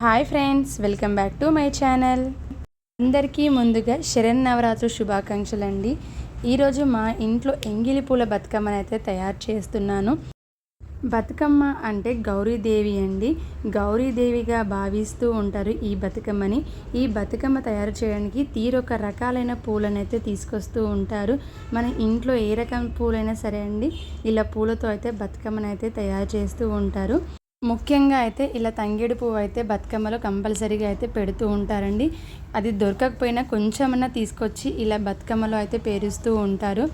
Hi friends welcome back to my channel. అందరికీ ముందుగా శరణ్ నవరాత్రి శుభాకాంక్షలు అండి ఈరోజు మా ఇంట్లో ఎంగిలి పూల బతుకమ్మని అయితే తయారు చేస్తున్నాను. బతుకమ్మ అంటే గౌరీదేవి అండి. గౌరీదేవిగా భావిస్తూ ఉంటారు ఈ బతుకమ్మని. ఈ బతుకమ్మ తయారు చేయడానికి తీరొక రకాలైన పూలను అయితే తీసుకొస్తూ ఉంటారు. మన ఇంట్లో ఏ రకం పూలైనా సరే అండి ఇలా పూలతో అయితే బతుకమ్మని అయితే తయారు చేస్తూ ఉంటారు. ముఖ్యంగా అయితే ఇలా తంగేడు పువ్వు అయితే బతుకమ్మలో కంపల్సరీగా అయితే పెడుతూ ఉంటారండి. అది దొరకకపోయినా కొంచెమన్నా తీసుకొచ్చి ఇలా బతుకమ్మలో అయితే పేరుస్తూ ఉంటారు.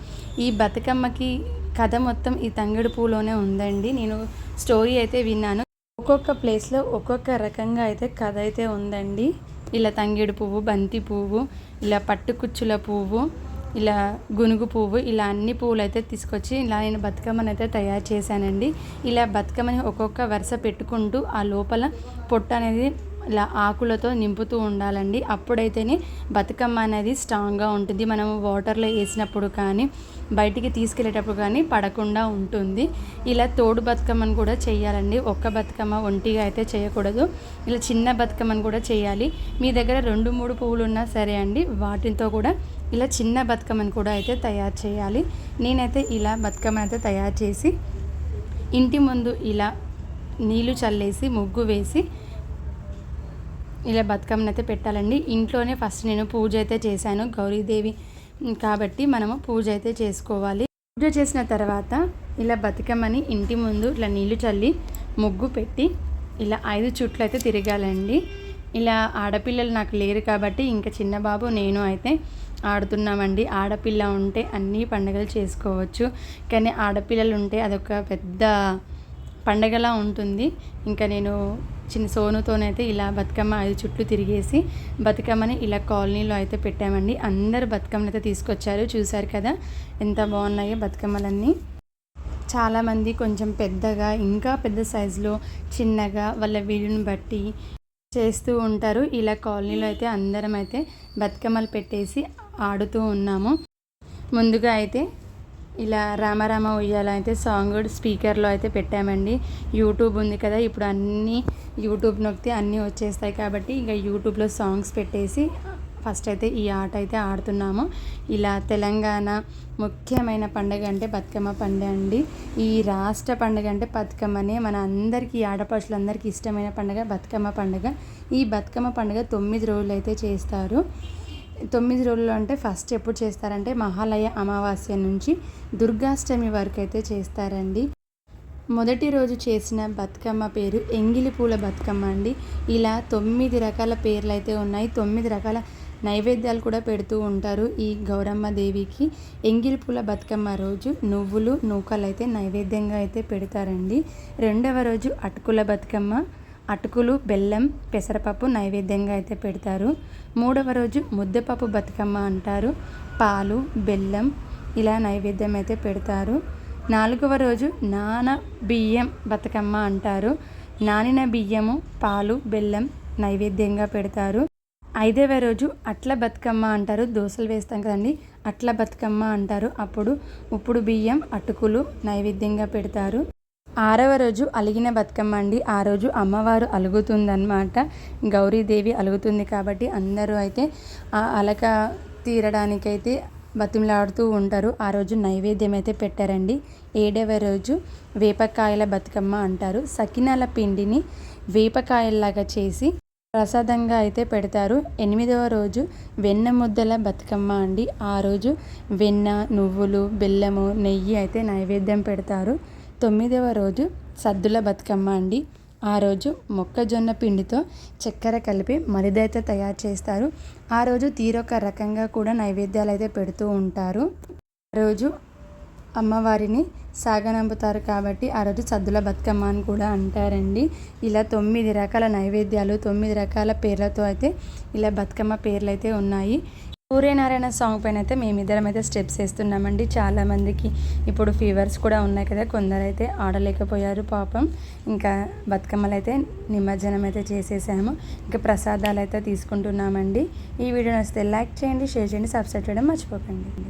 ఈ బతుకమ్మకి కథ మొత్తం ఈ తంగేడు పువ్వులోనే ఉందండి. నేను స్టోరీ అయితే విన్నాను. ఒక్కొక్క ప్లేస్లో ఒక్కొక్క రకంగా అయితే కథ అయితే ఉందండి. ఇలా తంగేడు పువ్వు బంతి పువ్వు ఇలా పట్టుకుచ్చుల పువ్వు ఇలా గునుగు పువ్వు ఇలా అన్ని పువ్వులు అయితే తీసుకొచ్చి ఇలా నేను బతుకమ్మని అయితే తయారు చేశానండి. ఇలా బతుకమ్మని ఒక్కొక్క వరుస పెట్టుకుంటూ ఆ లోపల పొట్ట అనేది ఇలా ఆకులతో నింపుతూ ఉండాలండి. అప్పుడైతేనే బతుకమ్మ అనేది స్ట్రాంగ్గా ఉంటుంది. మనం వాటర్లో వేసినప్పుడు కానీ బయటికి తీసుకెళ్ళేటప్పుడు కానీ పడకుండా ఉంటుంది. ఇలా తోడు బతుకమ్మను కూడా చేయాలండి. ఒక్క బతుకమ్మ ఒంటిగా అయితే చేయకూడదు. ఇలా చిన్న బతుకమ్మను కూడా చేయాలి. మీ దగ్గర రెండు మూడు పువ్వులు ఉన్నా సరే అండి వాటితో కూడా ఇలా చిన్న బతుకమ్మను కూడా అయితే తయారు చేయాలి. నేనైతే ఇలా బతుకమ్మను అయితే తయారు చేసి ఇంటి ముందు ఇలా నీళ్ళు చల్లేసి ముగ్గు వేసి ఇలా బతుకమ్మని అయితే పెట్టాలండి. ఇంట్లోనే ఫస్ట్ నేను పూజ అయితే చేశాను. గౌరీదేవి కాబట్టి మనము పూజ అయితే చేసుకోవాలి. పూజ చేసిన తర్వాత ఇలా బతుకమ్మని ఇంటి ముందు ఇట్లా నీళ్ళు చల్లి ముగ్గు పెట్టి ఇలా ఐదు చుట్లు అయితే తిరగాలండి. ఇలా ఆడపిల్లలు నాకు లేరు కాబట్టి ఇంకా చిన్న బాబు నేను అయితే ఆడుతున్నామండి. ఆడపిల్ల ఉంటే అన్ని పండుగలు చేసుకోవచ్చు. కానీ ఆడపిల్లలు ఉంటే అదొక పెద్ద పండగలా ఉంటుంది. ఇంకా నేను చిన్న సోనుతోనైతే ఇలా బతుకమ్మ ఐదు చుట్లు తిరిగేసి బతుకమ్మని ఇలా కాలనీలో అయితే పెట్టామండి. అందరు బతుకమ్మని అయితే తీసుకొచ్చారు. చూశారు కదా ఎంత బాగున్నాయో బతుకమ్మలన్నీ. చాలామంది కొంచెం పెద్దగా ఇంకా పెద్ద సైజులో చిన్నగా వాళ్ళ వీడియోని బట్టి చేస్తూ ఉంటారు. ఇలా కాలనీలో అయితే అందరం అయితే బతుకమ్మలు పెట్టేసి ఆడుతూ ఉన్నాము. ముందుగా అయితే ఇలా రామరామ ఉయ్యాల అయితే సాంగ్ స్పీకర్లో అయితే పెట్టామండి. యూట్యూబ్ ఉంది కదా ఇప్పుడు అన్నీ యూట్యూబ్ నొక్కితే అన్నీ వచ్చేస్తాయి కాబట్టి ఇంకా యూట్యూబ్లో సాంగ్స్ పెట్టేసి ఫస్ట్ అయితే ఈ ఆట అయితే ఆడుతున్నాము. ఇలా తెలంగాణ ముఖ్యమైన పండుగ అంటే బతుకమ్మ పండుగ అండి. ఈ రాష్ట్ర పండుగ అంటే బతుకమ్మనే మన అందరికీ ఆడపడుచులందరికీ ఇష్టమైన పండుగ బతుకమ్మ పండుగ. ఈ బతుకమ్మ పండుగ తొమ్మిది రోజులు అయితే చేస్తారు. తొమ్మిది రోజులు అంటే ఫస్ట్ ఎప్పుడు చేస్తారంటే మహాలయ అమావాస్య నుంచి దుర్గాష్టమి వరకు అయితే చేస్తారండి. మొదటి రోజు చేసిన బతుకమ్మ పేరు ఎంగిలి పూల బతుకమ్మ అండి. ఇలా తొమ్మిది రకాల పేర్లు అయితే ఉన్నాయి. తొమ్మిది రకాల నైవేద్యాలు కూడా పెడుతూ ఉంటారు ఈ గౌరమ్మ దేవికి. ఎంగిలి పూల బతుకమ్మ రోజు నువ్వులు నూకలు అయితే నైవేద్యంగా అయితే పెడతారండి. రెండవ రోజు అటుకుల బతుకమ్మ అటుకులు బెల్లం పెసరపప్పు నైవేద్యంగా అయితే పెడతారు. మూడవ రోజు ముద్దపప్పు బతుకమ్మ అంటారు. పాలు బెల్లం ఇలా నైవేద్యం అయితే పెడతారు. నాలుగవ రోజు నాన బియ్యం బతుకమ్మ అంటారు. నానిన బియ్యము పాలు బెల్లం నైవేద్యంగా పెడతారు. ఐదవ రోజు అట్ల బతుకమ్మ అంటారు దోశలు వేస్తాం కదండి. అట్ల బతుకమ్మ అంటారు. అప్పుడు ఉప్పుడు బియ్యం అటుకులు నైవేద్యంగా పెడతారు. ఆరవ రోజు అలిగిన బతుకమ్మ అండి. ఆ రోజు అమ్మవారు అలుగుతుందన్నమాట. గౌరీదేవి అలుగుతుంది కాబట్టి అందరూ అయితే ఆ అలక తీరడానికైతే బతిమలాడుతూ ఉంటారు. ఆ రోజు నైవేద్యం అయితే పెట్టారండి. ఏడవ రోజు వేపకాయల బతుకమ్మ అంటారు. సకినాల పిండిని వేపకాయల్లాగా చేసి ప్రసాదంగా అయితే పెడతారు. ఎనిమిదవ రోజు వెన్న ముద్దల బతుకమ్మ అండి. ఆ రోజు వెన్న నువ్వులు బెల్లము నెయ్యి అయితే నైవేద్యం పెడతారు. తొమ్మిదవ రోజు సద్దుల బతుకమ్మ అండి. ఆ రోజు మొక్కజొన్న పిండితో చక్కెర కలిపి మరిదైతే తయారు చేస్తారు. ఆ రోజు తీరొక రకంగా కూడా నైవేద్యాలు అయితే పెడుతూ ఉంటారు. ఆ రోజు అమ్మవారిని సాగనంపుతారు కాబట్టి ఆ రోజు సద్దుల బతుకమ్మ అని కూడా అంటారండి. ఇలా తొమ్మిది రకాల నైవేద్యాలు తొమ్మిది రకాల పేర్లతో అయితే ఇలా బతుకమ్మ పేర్లు అయితే ఉన్నాయి. సూర్యనారాయణ సాంగ్ పైన అయితే మేమిద్దరం అయితే స్టెప్స్ వేస్తున్నామండి. చాలామందికి ఇప్పుడు ఫీవర్స్ కూడా ఉన్నాయి కదా కొందరైతే ఆడలేకపోయారు పాపం. ఇంకా బతుకమ్మలు అయితే నిమజ్జనం అయితే చేసేసాము. ఇంకా ప్రసాదాలు అయితే తీసుకుంటున్నామండి. ఈ వీడియో నచ్చితే లైక్ చేయండి షేర్ చేయండి సబ్స్క్రైబ్ చేయడం మర్చిపోకండి.